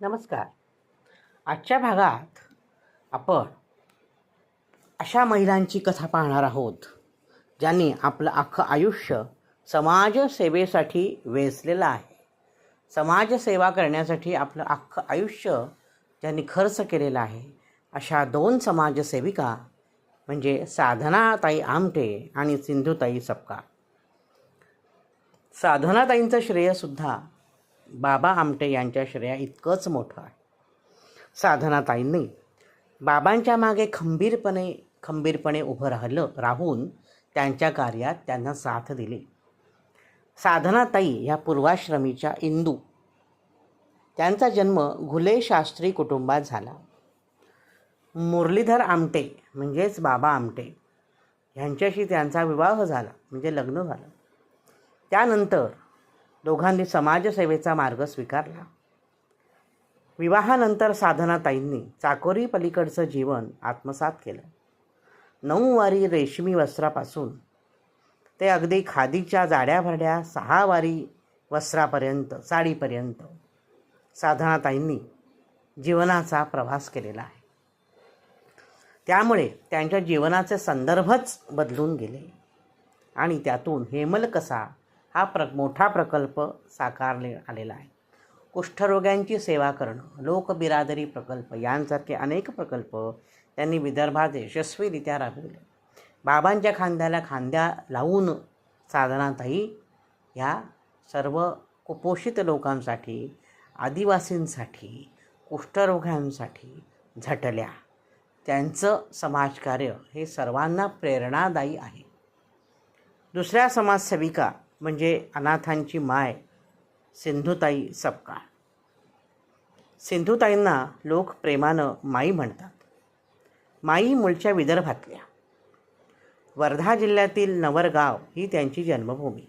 नमस्कार. आजच्या भागात आपण अशा महिलांची कथा पाहणार आहोत ज्यांनी आपलं अख्खं आयुष्य समाजसेवेसाठी वेचलेलं आहे. समाजसेवा करण्यासाठी आपलं अख्खं आयुष्य ज्यांनी खर्च केलेलं आहे अशा दोन समाजसेविका म्हणजे साधनाताई आमटे आणि सिंधुताई सपकाळ. साधनाताईंचं श्रेयसुद्धा बाबा आमटे यांच्या श्रेया इतकंच मोठं आहे. साधनाताईंनी बाबांच्या मागे खंबीरपणे खंबीरपणे उभं राहिलं राहून त्यांच्या कार्यात त्यांना साथ दिली. साधनाताई ह्या पूर्वाश्रमीच्या इंदू. त्यांचा जन्म घुले शास्त्री कुटुंबात झाला. मुरलीधर आमटे म्हणजेच बाबा आमटे ह्यांच्याशी त्यांचा विवाह झाला म्हणजे लग्न झालं. त्यानंतर दोघांनी समाजसेवेचा मार्ग स्वीकारला. विवाहानंतर साधनाताईंनी चाकोरी पलीकडचं जीवन आत्मसात केलं. नऊवारी रेशमी वस्त्रापासून ते अगदी खादीच्या जाड्याभरड्या सहावारी वस्त्रापर्यंत साडीपर्यंत साधनाताईंनी जीवनाचा प्रवास केलेला आहे. त्यामुळे त्यांच्या जीवनाचे संदर्भच बदलून गेले आणि त्यातून हेमलकसा हा प्र मोठा प्रकल्प साकारले आलेला आहे. कुष्ठरोग्यांची सेवा करणं लोकबिरादरी प्रकल्प यांसारखे अनेक प्रकल्प त्यांनी विदर्भात यशस्वीरित्या राबवले. बाबांच्या खांद्याला खांद्या लावून साधनातही ह्या सर्व कुपोषित लोकांसाठी आदिवासींसाठी कुष्ठरोग्यांसाठी झटल्या. त्यांचं समाजकार्य हे सर्वांना प्रेरणादायी आहे. दुसऱ्या समाजसेविका म्हणजे अनाथांची माय सिंधुताई सपकाळ सिंधुताईंना लोक प्रेमानं माई म्हणतात. माई मूळच्या विदर्भातल्या. वर्धा जिल्ह्यातील नवरगाव ही त्यांची जन्मभूमी.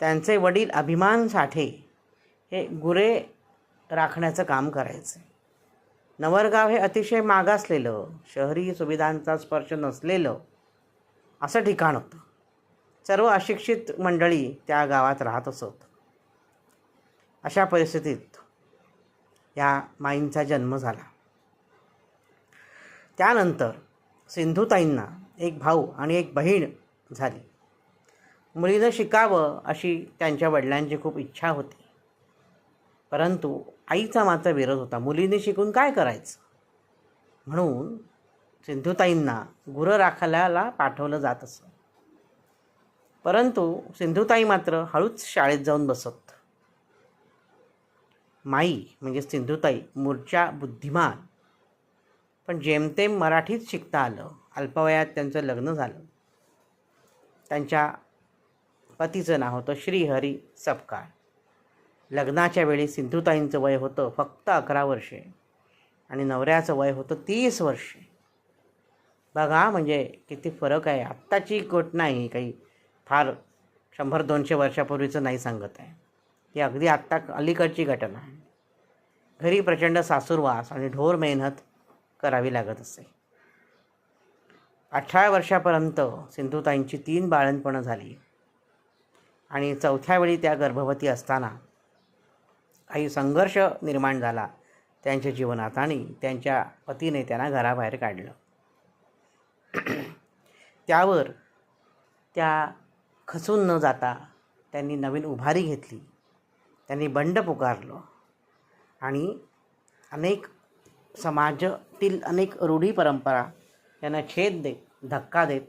त्यांचे वडील अभिमान साठे हे गुरे राखण्याचं काम करायचे. नवरगाव हे अतिशय मागासलेलं शहरी सुविधांचा स्पर्श नसलेलं असं ठिकाण होतं. सर्व अशिक्षित मंडळी त्या गावात राहत असत. अशा परिस्थितीत या माईंचा जन्म झाला. त्यानंतर सिंधुताईंना एक भाऊ आणि एक बहीण झाली. मुलीनं शिकावं अशी त्यांच्या वडिलांची खूप इच्छा होती. परंतु आईचा मात्र विरोध होता. मुलीने शिकून काय करायचं? म्हणून सिंधुताईंना गुरं राखायला पाठवलं जात असं परंतु सिंधुताई मात्र हळूच शाळेत जाऊन बसत. माई म्हणजे सिंधुताई मूर्च्या बुद्धिमान. पण जेमतेम मराठीत शिकता आलं अल्पवयात त्यांचं लग्न झालं. त्यांच्या पतीचं नाव होतं श्रीहरी सपकाळ. लग्नाच्या वेळी सिंधुताईंचं वय होतं फक्त अकरा वर्षे आणि नवऱ्याचं वय होतं तीस वर्षे. बघा म्हणजे किती फरक आहे. आत्ताची गोट नाही काही फार शंभर दोनशे वर्षापूर्वीचं नाही सांगत आहे. ती अगदी आत्ता अलीकडची घटना आहे. घरी प्रचंड सासूरवास आणि ढोर मेहनत करावी लागत असे. अठरा वर्षापर्यंत सिंधुताईंची तीन बाळणपणं झाली. आणि चौथ्या वेळी त्या गर्भवती असताना काही संघर्ष निर्माण झाला. त्यांच्या जीवनात आणि त्यांच्या पतीने त्यांना घराबाहेर काढलं. त्यावर त्या खचून न जाता त्यांनी नवीन उभारी घेतली. त्यांनी बंड पुकारलं. आणि अनेक समाजातील अनेक रूढी परंपरा यांना छेद देत धक्का देत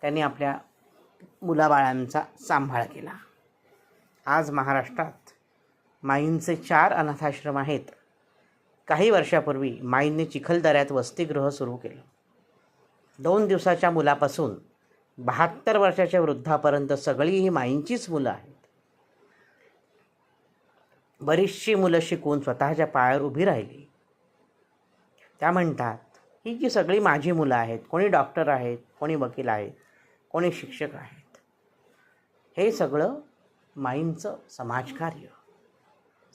त्यांनी आपल्या मुलाबाळांचा सांभाळ केला. आज महाराष्ट्रात माईंचे चार अनाथाश्रम आहेत. काही वर्षापूर्वी माईंनी चिखलदऱ्यात वसतिगृह सुरू केलं. दोन दिवसाच्या मुलापासून बहात्तर वर्षाच्या वृद्धापर्यंत सगळी ही माईंचीच मुलं आहेत. बरीचशी मुलं शिकून स्वतःच्या पायावर उभी राहिली. त्या म्हणतात ही जी सगळी माझी मुलं आहेत कोणी डॉक्टर आहेत कोणी वकील आहेत कोणी शिक्षक आहेत हे सगळं माईंचं समाजकार्य.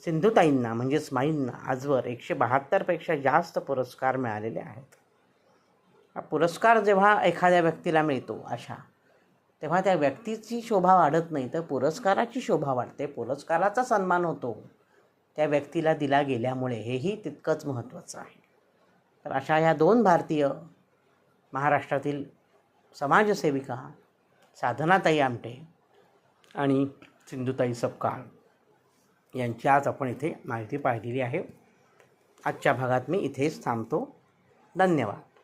सिंधुताईंना म्हणजेच माईंना आजवर एकशे बहात्तरपेक्षा जास्त पुरस्कार मिळालेले आहेत. हा पुरस्कार जेव्हा एखाद्या व्यक्तीला मिळतो अशा. तेव्हा त्या व्यक्तीची शोभा वाढत नाही तर पुरस्काराची शोभा वाढते. पुरस्काराचा सन्मान होतो. त्या व्यक्तीला दिला गेल्यामुळे हेही तितकंच महत्त्वाचं आहे. तर अशा ह्या दोन भारतीय महाराष्ट्रातील समाजसेविका साधनाताई आमटे आणि सिंधुताई सपकाळ यांची आज आपण इथे माहिती पाहिलेली आहे. आजच्या भागात मी इथेच थांबतो. धन्यवाद.